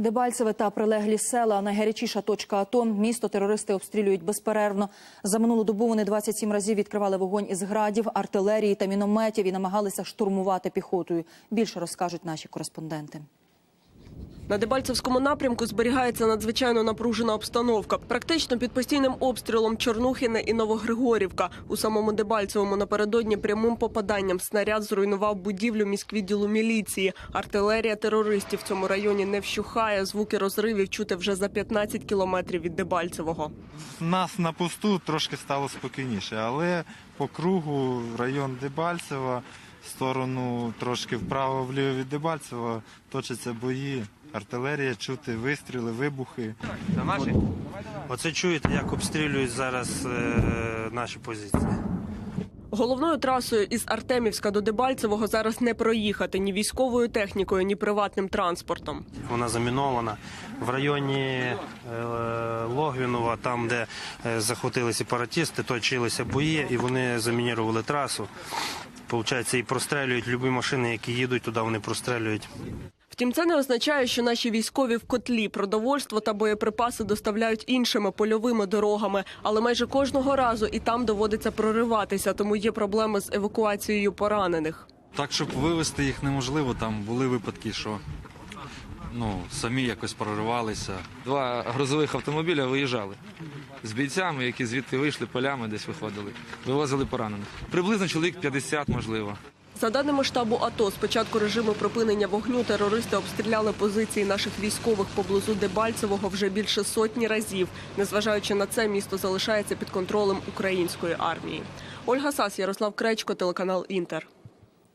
Дебальцеве та прилеглі села найгарячіша точка АТО. Місто терористи обстрілюють безперервно. За минулу добу вони 27 разів відкривали вогонь із градів, артилерії та мінометів і намагалися штурмувати піхотою. Більше розкажуть наші кореспонденти. На Дебальцевському напрямку зберігається надзвичайно напружена обстановка. Практично під постійним обстрілом Чорнухіне і Новогригорівка. У самому Дебальцевому напередодні прямим попаданням снаряд зруйнував будівлю міськвідділу міліції. Артилерія терористів в цьому районі не вщухає. Звуки розривів чути вже за 15 кілометрів від Дебальцевого. нас на посту трошки стало спокійніше, але по кругу район Дебальцева, сторону трошки вправо-вліво від Дебальцева точаться бої. Артилерія, чути вистріли, вибухи. Це наші? Оце чуєте, як обстрілюють зараз е, наші позиції. Головною трасою із Артемівська до Дебальцевого зараз не проїхати ні військовою технікою, ні приватним транспортом. Вона замінована в районі е, Логвінова, там, де е, захватили сепаратісти, точилися бої, і вони замінірували трасу. Получається, і прострелюють любі машини, які їдуть туди, вони прострелюють. Втім, це не означає, що наші військові в котлі продовольство та боєприпаси доставляють іншими польовими дорогами, але майже кожного разу і там доводиться прориватися, тому є проблеми з евакуацією поранених. Так, щоб вивезти їх неможливо, там були випадки, що ну, самі якось проривалися. Два грузових автомобіля виїжджали з бійцями, які звідти вийшли полями, десь виходили, вивозили поранених. Приблизно чоловік 50, можливо. За даними штабу АТО, з початку режиму припинення вогню терористи обстріляли позиції наших військових поблизу Дебальцевого вже більше сотні разів. Незважаючи на це, місто залишається під контролем української армії. Ольга Сас, Ярослав Кречко, телеканал Інтер.